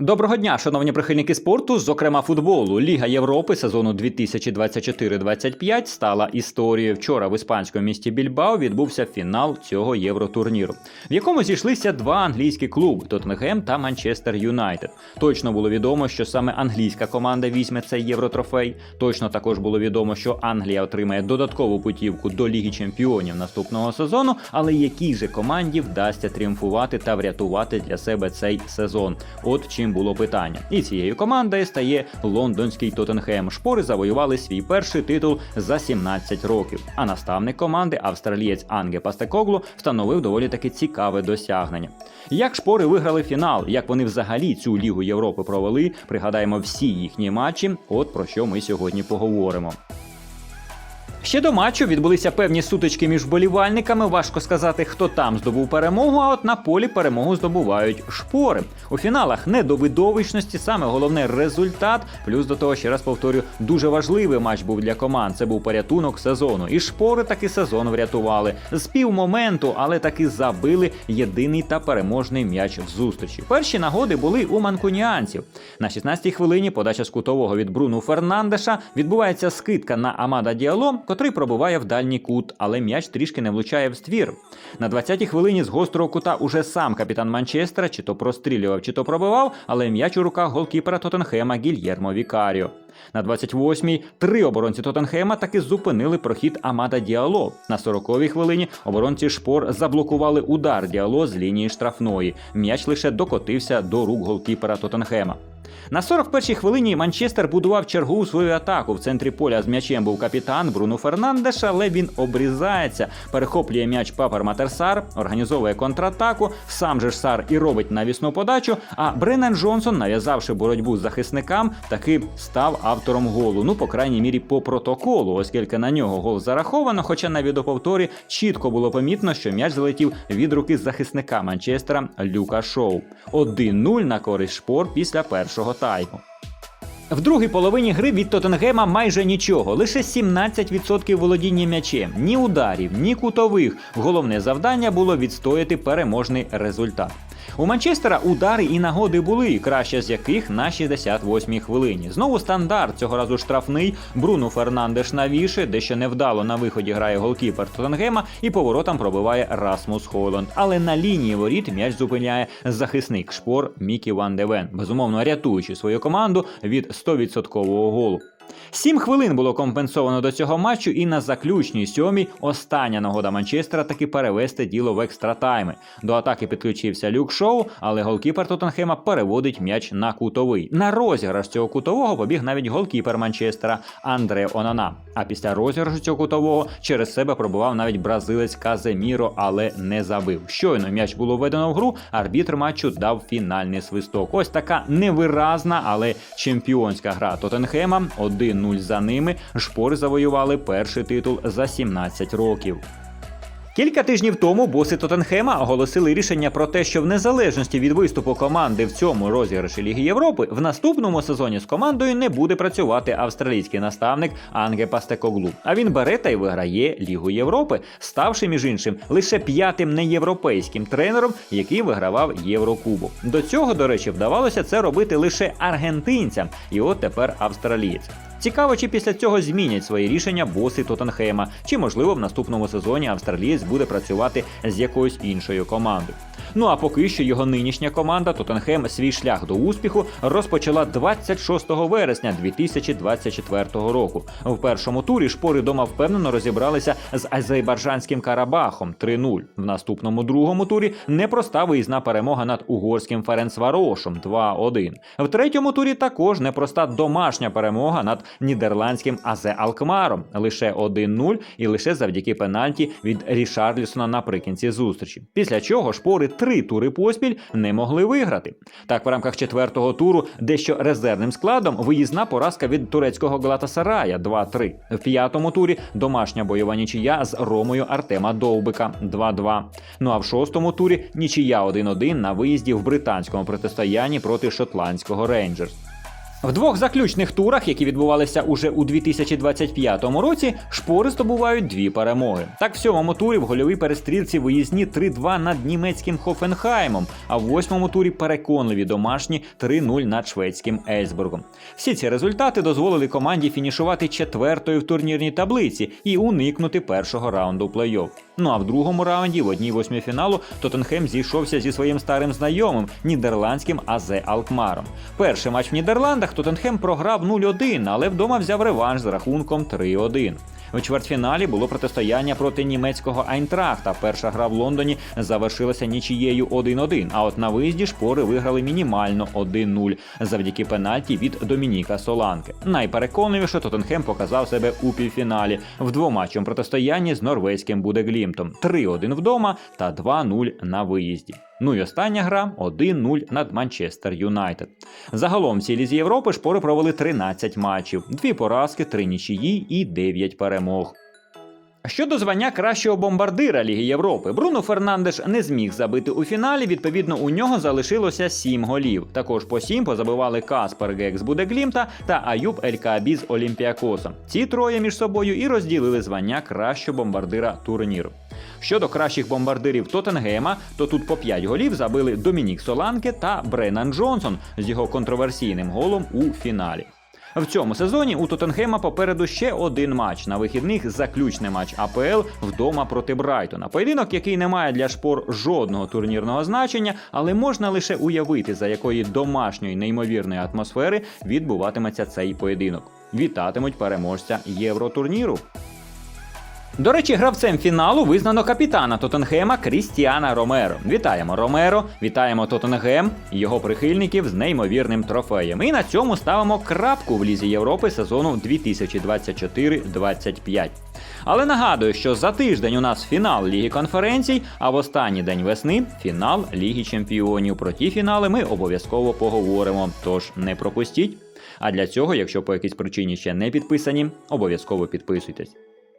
Доброго дня, шановні прихильники спорту, зокрема футболу. Ліга Європи сезону 2024-25 стала історією. Вчора в іспанському місті Більбао відбувся фінал цього євротурніру, в якому зійшлися два англійські клуби Тоттенхем та Манчестер Юнайтед. Точно було відомо, що саме англійська команда візьме цей євротрофей. Точно також було відомо, що Англія отримає додаткову путівку до Ліги Чемпіонів наступного сезону. Але якій же команді вдасться тріумфувати та врятувати для себе цей сезон? От чим було питання. І цією командою стає лондонський Тоттенхем. Шпори завоювали свій перший титул за 17 років. А наставник команди, австралієць Анге Пастекоглу, встановив доволі таки цікаве досягнення. Як шпори виграли фінал, як вони взагалі цю лігу Європи провели, пригадаємо всі їхні матчі. От про що ми сьогодні поговоримо. Ще до матчу відбулися певні сутички між вболівальниками. Важко сказати, хто там здобув перемогу. А от на полі перемогу здобувають шпори. У фіналах не до видовищності, саме головне результат. Плюс до того, ще раз повторю, дуже важливий матч був для команд. Це був порятунок сезону. І шпори таки сезон врятували з півмоменту, але таки забили єдиний та переможний м'яч в зустрічі. Перші нагоди були у манкуніанців. На 16-й хвилині подача з кутового від Бруну Фернандеша відбувається скидка на Амада Діало, котрий пробиває в дальній кут, але м'яч трішки не влучає в ствір. На 20-й хвилині з гострого кута уже сам капітан Манчестера чи то прострілював, чи то пробивав, але м'яч у руках голкіпера Тоттенхема Гільєрмо Вікаріо. На 28-й три оборонці Тоттенхема таки зупинили прохід Амада Діало. На 40-й хвилині оборонці шпор заблокували удар Діало з лінії штрафної. М'яч лише докотився до рук голкіпера Тоттенхема. На 41-й хвилині Манчестер будував чергову свою атаку. В центрі поля з м'ячем був капітан Бруно Фернандеш, але він обрізається, перехоплює м'яч Папер Матерсар, організовує контратаку. Сам же ж Сар і робить навісну подачу. А Бреннан Джонсон, нав'язавши боротьбу з захисникам, таки став автором голу. Ну, по крайній мірі, по протоколу, оскільки на нього гол зараховано. Хоча на відеоповторі чітко було помітно, що м'яч залетів від руки захисника Манчестера Люка Шоу. 1-0 на користь шпор після першого тайму. В другій половині гри від Тоттенгема майже нічого, лише 17% володіння м'ячем, ні ударів, ні кутових. Головне завдання було відстояти переможний результат. У Манчестера удари і нагоди були, краще з яких на 68-й хвилині. Знову стандарт, цього разу штрафний. Бруно Фернандеш навіше, дещо невдало на виході грає голкіпер Тоттенгема і поворотом пробиває Расмус Хойланд. Але на лінії воріт м'яч зупиняє захисник шпор Мікі Ван Девен, безумовно рятуючи свою команду від 100% голу. Сім хвилин було компенсовано до цього матчу, і на заключній сьомій остання нагода Манчестера таки перевести діло в екстратайми. До атаки підключився Люк Шоу, але голкіпер Тоттенхема переводить м'яч на кутовий. На розіграш цього кутового побіг навіть голкіпер Манчестера Андре Онана. А після розіграшу цього кутового через себе пробував навіть бразилець Каземіро, але не забив. Щойно м'яч було введено в гру. Арбітр матчу дав фінальний свисток. Ось така невиразна, але чемпіонська гра Тоттенхема. 1-0 за ними. Шпори завоювали перший титул за 17 років. Кілька тижнів тому боси Тоттенхема оголосили рішення про те, що в незалежності від виступу команди в цьому розіграші Ліги Європи в наступному сезоні з командою не буде працювати австралійський наставник Анге Пастекоглу. А він бере та й виграє Лігу Європи, ставши між іншим лише п'ятим неєвропейським тренером, який вигравав Єврокубок. До цього, до речі, вдавалося це робити лише аргентинцям, і от тепер австралієць. Цікаво, чи після цього змінять свої рішення боси Тоттенхема, чи можливо в наступному сезоні австралієць буде працювати з якоюсь іншою командою. Ну а поки що його нинішня команда Тоттенхем свій шлях до успіху розпочала 26 вересня 2024 року. В першому турі шпори дома впевнено розібралися з азербайджанським Карабахом 3-0. В наступному другому турі непроста виїзна перемога над угорським Ференцварошем 2-1. В третьому турі також непроста домашня перемога над нідерландським Азе Алкмаром лише 1-0 і лише завдяки пенальті від Рішарлісона наприкінці зустрічі. Після чого шпори три тури поспіль не могли виграти. Так, в рамках четвертого туру дещо резервним складом виїзна поразка від турецького Глатасарая 2-3. В п'ятому турі домашня бойова нічия з Ромою Артема Довбика 2-2. Ну а в шостому турі нічия 1-1 на виїзді в британському протистоянні проти шотландського Рейнджерс. В двох заключних турах, які відбувалися уже у 2025 році, шпори здобувають дві перемоги. Так, в сьомому турі в гольовій перестрілці виїзні 3-2 над німецьким Хофенхаймом, а в восьмому турі переконливі домашні 3-0 над шведським Ельсбургом. Всі ці результати дозволили команді фінішувати четвертою в турнірній таблиці і уникнути першого раунду плей-офф. Ну а в другому раунді, в одній восьмій фіналу, Тоттенхем зійшовся зі своїм старим знайомим нідерландським АЗ Алкмаром. Перший матч в Нідерландах Тоттенхем програв 0-1, але вдома взяв реванш з рахунком 3-1. У чвертьфіналі було протистояння проти німецького Айнтрахта. Перша гра в Лондоні завершилася нічією 1-1, а от на виїзді шпори виграли мінімально 1-0 завдяки пенальті від Домініка Соланки. Найпереконливіше Тоттенхем показав себе у півфіналі в двоматчому протистоянні з норвезьким Будеглімтом 3-1 вдома та 2-0 на виїзді. Ну і остання гра 1-0 над Манчестер Юнайтед. Загалом в цій лізі Європи шпори провели 13 матчів, дві поразки, три нічиї і 9 перемог. Щодо звання кращого бомбардира Ліги Європи, Бруно Фернандеш не зміг забити у фіналі. Відповідно, у нього залишилося 7 голів. Також по 7 позабивали Каспер Гек з Будеглімта та Аюб Елькаабі з Олімпіакосом. Ці троє між собою і розділили звання кращого бомбардира турніру. Щодо кращих бомбардирів Тоттенгема, то тут по 5 голів забили Домінік Соланке та Бреннан Джонсон з його контроверсійним голом у фіналі. В цьому сезоні у Тоттенхема попереду ще один матч. На вихідних заключний матч АПЛ вдома проти Брайтона. Поєдинок, який не має для шпор жодного турнірного значення, але можна лише уявити, за якої домашньої неймовірної атмосфери відбуватиметься цей поєдинок. Вітатимуть переможця євротурніру. До речі, гравцем фіналу визнано капітана Тоттенхема Крістіана Ромеро. Вітаємо Ромеро, вітаємо Тоттенгем, його прихильників з неймовірним трофеєм. І на цьому ставимо крапку в Лізі Європи сезону 2024-25. Але нагадую, що за тиждень у нас фінал Ліги конференцій, а в останній день весни фінал Ліги Чемпіонів. Про ті фінали ми обов'язково поговоримо. Тож не пропустіть. А для цього, якщо по якійсь причині ще не підписані, обов'язково підписуйтесь.